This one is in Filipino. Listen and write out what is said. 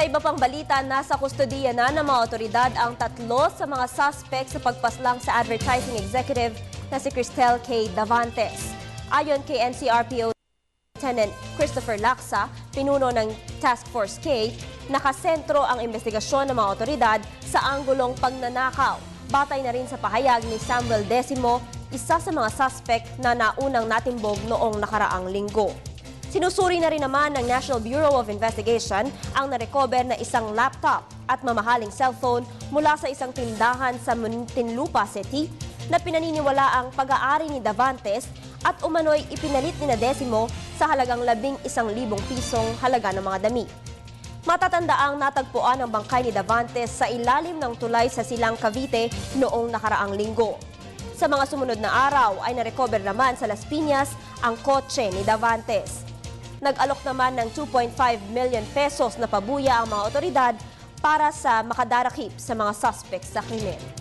Sa iba pang balita, nasa kustodiya na ng mga otoridad ang tatlo sa mga suspect sa pagpaslang sa advertising executive na si Cristel K. Davantes. Ayon kay NCRPO Lieutenant Christopher Laksa, pinuno ng Task Force K, nakasentro ang investigasyon ng mga otoridad sa anggulong pagnanakaw. Batay na rin sa pahayag ni Samuel Decimo, isa sa mga suspect na naunang natimbog noong nakaraang linggo. Sinusuri na rin naman ng National Bureau of Investigation ang narecover na isang laptop at mamahaling cellphone mula sa isang tindahan sa Muntinlupa City na pinaniniwala ang pag-aari ni Davantes at umano'y ipinalit ni na Decimo sa halagang labing isang libong pisong halaga ng mga dami. Matatanda ang natagpuan ang bangkay ni Davantes sa ilalim ng tulay sa Silang Cavite noong nakaraang linggo. Sa mga sumunod na araw ay narecover naman sa Las Piñas ang kotse ni Davantes. Nag-alok naman ng 2.5 million pesos na pabuya ang mga otoridad para sa makadarakip sa mga suspects sa krimen.